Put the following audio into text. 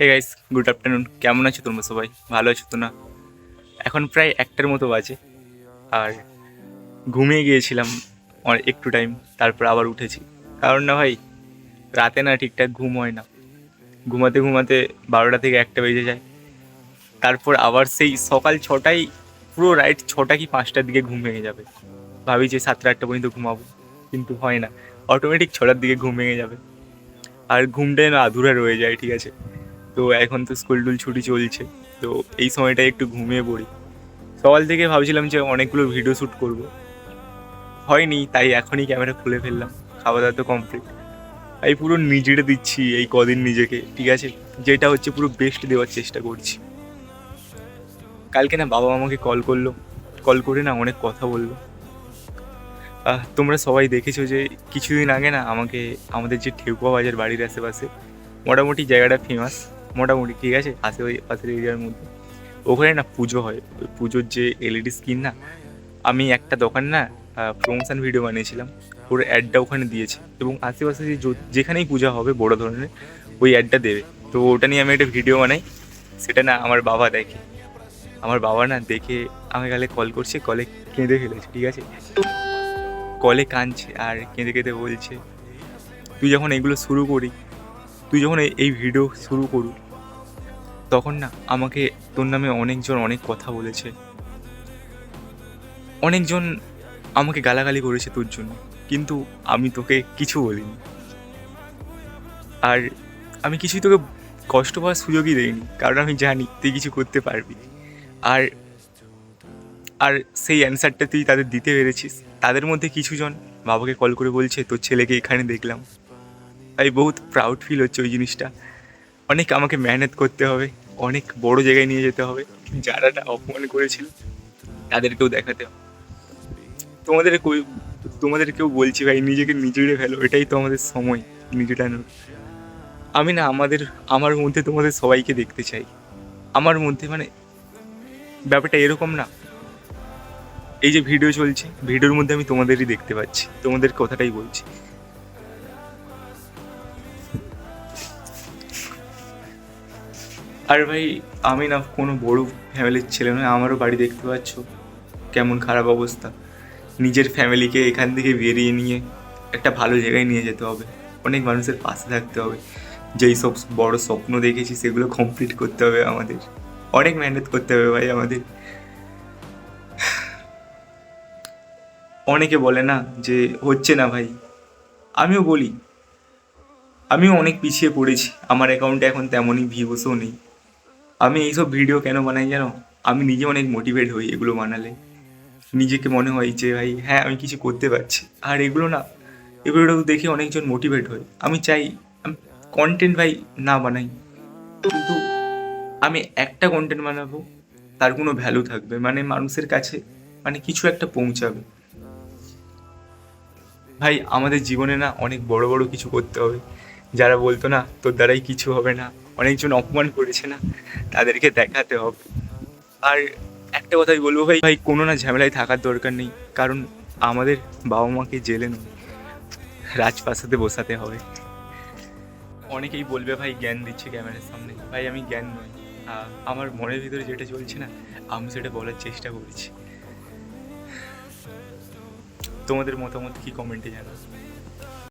Hey guys good afternoon কেমন আছো তোমরা সবাই? ভালো আছো তো না? এখন প্রায় একটার মতো বাজে। আর ঘুমিয়ে গিয়েছিলাম একটু টাইম তারপর আবার উঠেছি। কারণ না ভাই, রাতে না ঠিকঠাক ঘুম হয় না। ঘুমাতে ঘুমাতে বারোটা থেকে একটা বেজে যায়। তারপর আবার সেই সকাল ছটায়, পুরো রাইট ছটা কি পাঁচটার দিকে ঘুম ভেঙে যাবে। ভাবি যে সাতটা আটটা পর্যন্ত ঘুমাবো, কিন্তু হয় না। অটোমেটিক ছটার দিকে ঘুম ভেঙে যাবে। আর ঘুমটা যেন আধুরা রয়ে যায়, ঠিক আছে? তো এখন তো স্কুল টুল ছুটি চলছে, তো এই সময়টা একটু ঘুমিয়ে পড়ি। সকাল থেকে ভাবছিলাম যে অনেকগুলো ভিডিও শ্যুট করব। হয়নি, তাই এখনই ক্যামেরা খুলে ফেললাম। খাওয়া দাওয়া তো কমপ্লিট তাই পুরো নিজেরে দিচ্ছি, এই কদিন নিজেকে, ঠিক আছে? যেটা হচ্ছে পুরো বেস্ট দেওয়ার চেষ্টা করছি। কালকে না বাবা আমাকে কল করল। কল করে না অনেক কথা বলল। তোমরা সবাই দেখেছ যে কিছুদিন আগে না আমাকে, আমাদের যে ঠেকুয়া বাজার বাড়ির আশেপাশে, মোটামুটি জায়গাটা ফেমাস মোটামুটি, ঠিক আছে? আশে ওই পাশের এরিয়ার মধ্যে। ওখানে না পুজো হয়। ওই পুজোর যে এলইডি স্ক্রিন না, আমি একটা দোকান না প্রমোশন ভিডিও বানিয়েছিলাম। ওর অ্যাডটা ওখানে দিয়েছে। এবং আশেপাশে যে যেখানেই পূজা হবে বড় ধরনের, ওই অ্যাডটা দেবে। তো ওটা নিয়ে আমি একটা ভিডিও বানাই। সেটা না আমার বাবা দেখে। আমার বাবা না দেখে আমাকে কালে কল করছে কলে কেঁদে ফেলেছে, ঠিক আছে? কলে কাঁদছে আর কেঁদে কেঁদে বলছে, তুই যখন এগুলো শুরু করি তুই যখন এই- এই ভিডিও শুরু করু তখন না আমাকে তোর নামে অনেকজন অনেক কথা বলেছে। অনেকজন আমাকে গালাগালি করেছে তোর জন্য, কিন্তু আমি তোকে কিছু বলিনি। আর আমি কিছুই তোকে কষ্ট পাওয়ার সুযোগই দেইনি, কারণ আমি জানি তুই কিছু করতে পারবি। আর আর সেই অ্যান্সারটা তুই তাদের দিতে পেরেছিস। তাদের মধ্যে কিছুজন বাবাকে কল করে বলছে, তোর ছেলেকে এখানে দেখলাম। তাই বহুত প্রাউড ফিল হচ্ছে ওই জিনিসটা। অনেক আমাকে মেহনত করতে হবে, অনেক বড় জায়গায় নিয়ে যেতে হবে। যারা না অপমান করেছিল, তাদেরকেও দেখাতে হবে। তোমাদের তোমাদেরকেও বলছি ভাই, নিজেকে নিজেরে ফেলো, এটাই তো আমাদের সময় নিজেটানোর আমি না আমাদের, আমার মধ্যে তোমাদের সবাইকে দেখতে চাই। আমার মধ্যে মানে ব্যাপারটা এরকম না। এই যে ভিডিও চলছে, ভিডিওর মধ্যে আমি তোমাদেরই দেখতে পাচ্ছি, তোমাদের কথাটাই বলছি। আর ভাই, আমি না কোনো বড় ফ্যামিলির ছেলে নয় আমারও বাড়ি দেখতে পাচ্ছ। কেমন খারাপ অবস্থা। নিজের ফ্যামিলিকে এখান থেকে বেরিয়ে নিয়ে একটা ভালো জায়গায় নিয়ে যেতে হবে। অনেক মানুষের পাশে থাকতে হবে। যেই সব বড় স্বপ্ন দেখেছি, সেগুলো কমপ্লিট করতে হবে আমাদের। অনেক মেহনত করতে হবে ভাই আমাদের। অনেকে বলে না যে হচ্ছে না ভাই। আমিও বলি। আমিও অনেক পিছিয়ে পড়েছি। আমার অ্যাকাউন্টে এখন তেমনই ভিউসও নেই। আমি এইসব ভিডিও কেন বানাই জানো? আমি নিজে অনেক মোটিভেট হই এগুলো বানালে। নিজেকে মনে হয় যে ভাই হ্যাঁ আমি কিছু করতে পারছি। আর এগুলো না, এগুলো দেখে অনেকজন মোটিভেট হয়। আমি চাই, আমি কন্টেন্ট ভাই না বানাই। কিন্তু আমি একটা কন্টেন্ট বানাবো, তার কোনো ভ্যালু থাকবে। মানে মানুষের কাছে মানে কিছু একটা পৌঁছাবে। ভাই, আমাদের জীবনে না অনেক বড় বড় কিছু করতে হবে। যারা বলতো না, তোর দ্বারাই কিছু হবে না। অনেকজন অপমান করেছে না? তাদেরকে দেখাতে হবে। আর একটা কথাই বলব ভাই ভাই, কোনো না ঝামেলায় থাকার দরকার নেই। কারণ আমাদের বাবা মাকে জেলে নয়, রাজপ্রাসাদে বসাতে হবে। অনেকেই বলবে, ভাই, জ্ঞান দিচ্ছে ক্যামেরার সামনে। ভাই, আমি জ্ঞান নই। আমার মনের ভিতরে যেটা চলছে না, আমি সেটা বলার চেষ্টা করেছি। তোমাদের মতামত কি কমেন্টে জানাও।